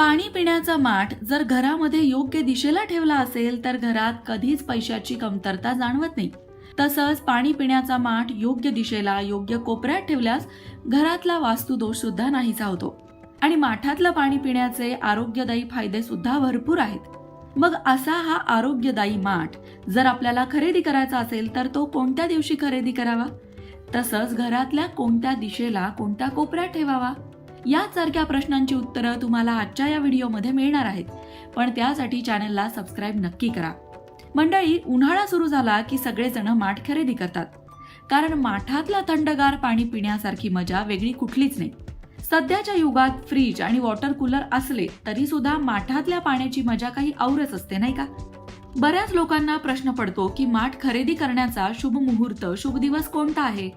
पाणी पिण्याचा माठ जर घरामध्ये योग्य दिशेला ठेवला असेल तर घरात कधीच पैशाची कमतरता जाणवत नाही. तसंच पाणी पिण्याचा माठ योग्य दिशेला योग्य कोपऱ्यात ठेवल्यास घरातला वास्तुदोष सुद्धा नाहीसा होतो. आणि माठातलं पाणी पिण्याचे आरोग्यदायी फायदे सुद्धा भरपूर आहेत. मग असा हा आरोग्यदायी माठ जर आपल्याला खरेदी करायचा असेल तर तो कोणत्या दिवशी खरेदी करावा? तसंच घरातल्या कोणत्या दिशेला कोणत्या कोपऱ्यात ठेवावा? यासारख्या प्रश्नांची उत्तरं तुम्हाला आजच्या या व्हिडिओमध्ये मिळणार आहेत. पण त्यासाठी चॅनलला सबस्क्राईब नक्की करा. मंडळी उन्हाळा सुरू झाला की सगळेजण माठ खरेदी करतात. कारण माठातलं थंडगार पाणी पिण्यासारखी मजा वेगळी कुठलीच नाही. सध्याच्या युगात फ्रीज आणि वॉटर कूलर असले तरी सुद्धा माठातल्या पाण्याची मजा काही औरच असते नाही का? बऱ्याच लोकांना प्रश्न पडतो की माठ खरेदी करण्याचा शुभ मुहूर्त शुभ दिवस कोणता आहे?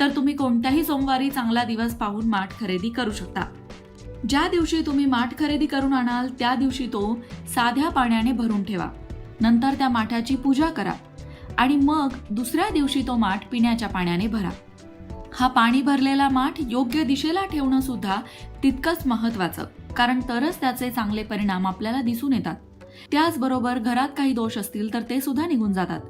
तर तुम्ही कोणत्याही सोमवारी चांगला दिवस पाहून माठ खरेदी करू शकता. ज्या दिवशी तुम्ही माठ खरेदी करून आणाल त्या दिवशी तो साध्या पाण्याने भरून ठेवा. नंतर त्या माठाची पूजा करा आणि मग दुसऱ्या दिवशी तो माठ पिण्याच्या पाण्याने भरा. हा पाणी भरलेला माठ योग्य दिशेला ठेवणं सुद्धा तितकंच महत्वाचं कारण तरच त्याचे चांगले परिणाम आपल्याला दिसून येतात. त्याचबरोबर घरात काही दोष असतील तर ते सुद्धा निघून जातात.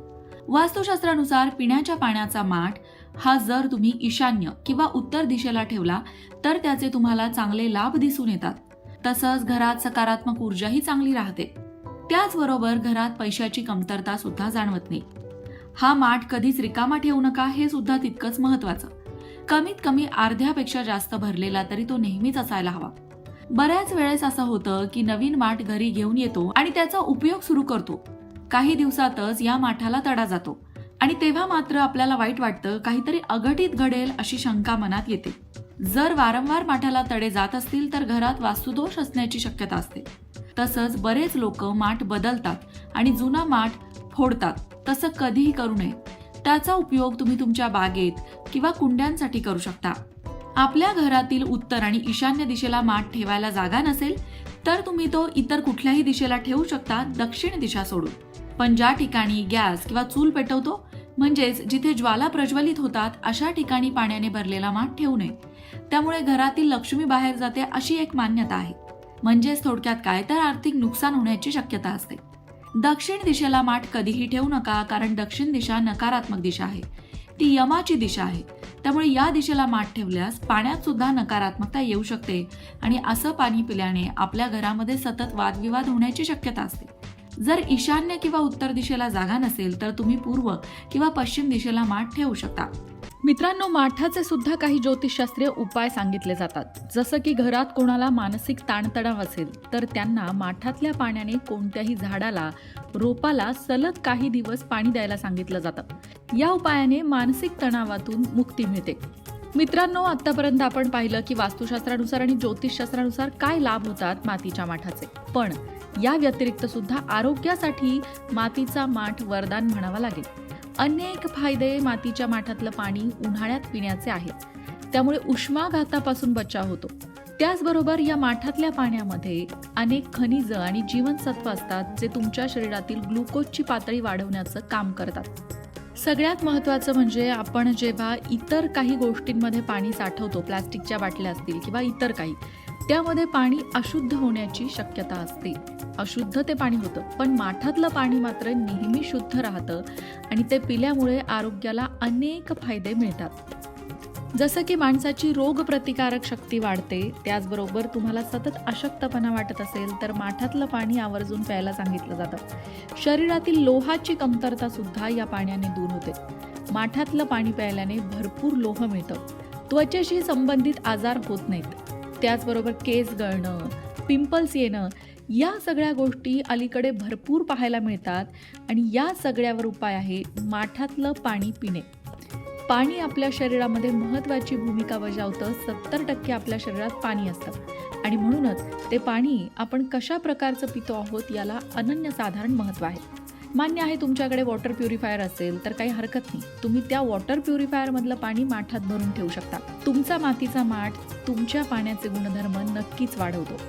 वास्तुशास्त्रानुसार पिण्याच्या पाण्याचा माठ हा जर तुम्ही ईशान्य किंवा उत्तर दिशेला ठेवला तर त्याचे तुम्हाला चांगले लाभ दिसून येतात. तसंच घरात सकारात्मक ऊर्जाही चांगली राहते. त्याचबरोबर घरात पैशाची कमतरता सुद्धा जाणवत नाही. हा माठ कधीच रिकामा ठेवू नका हे सुद्धा तितकंच महत्वाचं कमीत कमी अर्ध्यापेक्षा जास्त भरलेला तरी तो नेहमीच असायला हवा. बऱ्याच वेळेस असं होतं की नवीन माठ घरी घेऊन येतो आणि त्याचा उपयोग सुरू करतो. काही दिवसातच या माठाला तडा जातो. आणि तेव्हा मात्र आपल्याला वाईट वाटतं काहीतरी अघटित घडेल अशी शंका मनात येते. जर वारंवार माठाला तडे जात असतील तर घरात वास्तुदोष असण्याची शक्यता असते. तसंच बरेच लोक माठ बदलतात आणि जुना माठ फोडतात. तसं कधीही करू नये. त्याचा उपयोग तुम्ही तुमच्या बागेत किंवा कुंड्यांसाठी करू शकता. आपल्या घरातील उत्तर आणि ईशान्य दिशेला माठ ठेवायला जागा नसेल तर तुम्ही तो इतर कुठल्याही दिशेला ठेवू शकता दक्षिण दिशा सोडून. पण ज्या ठिकाणी गॅस किंवा चूल पेटवतो म्हणजेच जिथे ज्वाला प्रज्वलित होतात अशा ठिकाणी पाण्याने भरलेला माठ ठेवू नये. त्यामुळे घरातील लक्ष्मी बाहेर जाते अशी एक मान्यता आहे. म्हणजेच थोडक्यात काय तर आर्थिक नुकसान होण्याची शक्यता असते. दक्षिण दिशेला माठ कधीही ठेवू नका कारण दक्षिण दिशा नकारात्मक दिशा आहे. ती यमाची दिशा आहे. त्यामुळे या दिशेला माठ ठेवल्यास पाण्यात सुद्धा नकारात्मकता येऊ शकते आणि असं पाणी पिल्याने आपल्या घरामध्ये सतत वादविवाद होण्याची शक्यता असते. जर ईशान्य किंवा उत्तर दिशेला जागा नसेल तर तुम्ही पूर्व किंवा पश्चिम दिशेला माठ ठेवू शकता. मित्रांनो माठाचे सुद्धा काही ज्योतिषशास्त्रीय उपाय सांगितले जातात. जसं की घरात कोणाला मानसिक ताणतणाव असेल तर त्यांना माठातल्या पाण्याने कोणत्याही झाडाला रोपाला सलग काही दिवस पाणी द्यायला सांगितलं जातं. या उपायाने मानसिक तणावातून मुक्ती मिळते. मित्रांनो आतापर्यंत आपण पाहिलं की वास्तुशास्त्रानुसार आणि ज्योतिषशास्त्रानुसार काय लाभ होतात मातीच्या माठाचे. पण या व्यतिरिक्त सुद्धा आरोग्यासाठी मातीचा माठ वरदान म्हणावा लागेल. अनेक फायदे मातीच्या माठातलं पाणी उन्हाळ्यात पिण्याचे आहेत. त्यामुळे उष्माघातापासून बचाव होतो. त्याचबरोबर या माठातल्या पाण्यामध्ये अनेक खनिज आणि जीवनसत्व असतात जे तुमच्या शरीरातील ग्लुकोजची पातळी वाढवण्याचं काम करतात. सगळ्यात महत्त्वाचं म्हणजे आपण जेव्हा इतर काही गोष्टींमध्ये पाणी साठवतो प्लास्टिकच्या बाटल्या असतील किंवा इतर काही त्यामध्ये पाणी अशुद्ध होण्याची शक्यता असते. अशुद्ध ते पाणी होतं पण माठातलं पाणी मात्र नेहमी शुद्ध राहतं आणि ते पिल्यामुळे आरोग्याला अनेक फायदे मिळतात. जसं की माणसाची रोगप्रतिकारक शक्ती वाढते त्याचबरोबर तुम्हाला सतत अशक्तपणा वाटत असेल तर माठातलं पाणी आवर्जून प्यायला सांगितलं जातं. शरीरातील लोहाची कमतरता सुद्धा या पाण्याने दूर होते. माठातलं पाणी प्यायल्याने भरपूर लोह मिळतं. त्वचेशी संबंधित आजार होत नाहीत. त्याचबरोबर केस गळणं पिंपल्स येणं या सगळ्या गोष्टी अलीकडे भरपूर पाहायला मिळतात आणि या सगळ्यावर उपाय आहे माठातलं पाणी पिणे. पाणी आपल्या शरीरामध्ये महत्त्वाची भूमिका बजावतं. सत्तर टक्के आपल्या शरीरात पाणी असतं. आणि म्हणूनच ते पाणी आपण कशा प्रकारचं पितो आहोत याला अनन्यसाधारण महत्त्व आहे. मान्य आहे तुमच्याकडे वॉटर प्युरिफायर असेल तर काही हरकत नाही. तुम्ही त्या वॉटर प्युरिफायरमधलं पाणी माठात भरून ठेवू शकता. तुमचा मातीचा माठ तुमच्या पाण्याचे गुणधर्म नक्कीच वाढवतो.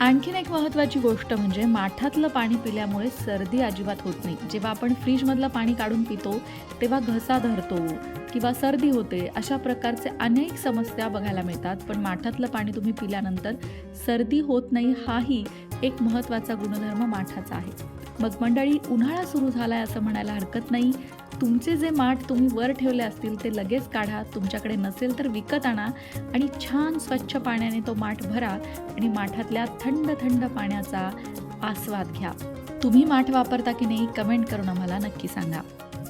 आणखीन एक महत्त्वाची गोष्ट म्हणजे माठातलं पाणी पिल्यामुळे सर्दी अजिबात होत नाही. जेव्हा आपण फ्रीजमधलं पाणी काढून पितो तेव्हा घसा धरतो किंवा सर्दी होते अशा प्रकारचे अनेक समस्या बघायला मिळतात. पण माठातलं पाणी तुम्ही पिल्यानंतर सर्दी होत नाही हाही एक महत्त्वाचा गुणधर्म माठाचा आहे. मग मंडळी उन्हाळा सुरू झालाय असं म्हणायला हरकत नाही. तुमचे जे माठ तुम्ही वर ठेवले असतील ते लगेच काढा. तुमच्याकडे नसेल तर विकत आणा आणि छान स्वच्छ पाण्याने तो माठ भरा आणि माठातल्या थंड थंड पाण्याचा आस्वाद घ्या. तुम्ही माठ वापरता की नाही कमेंट करून आम्हाला नक्की सांगा.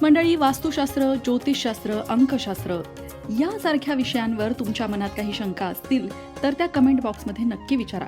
मंडळी वास्तुशास्त्र ज्योतिषशास्त्र अंकशास्त्र यासारख्या विषयांवर तुमच्या मनात काही शंका असतील तर त्या कमेंट बॉक्समध्ये नक्की विचारा.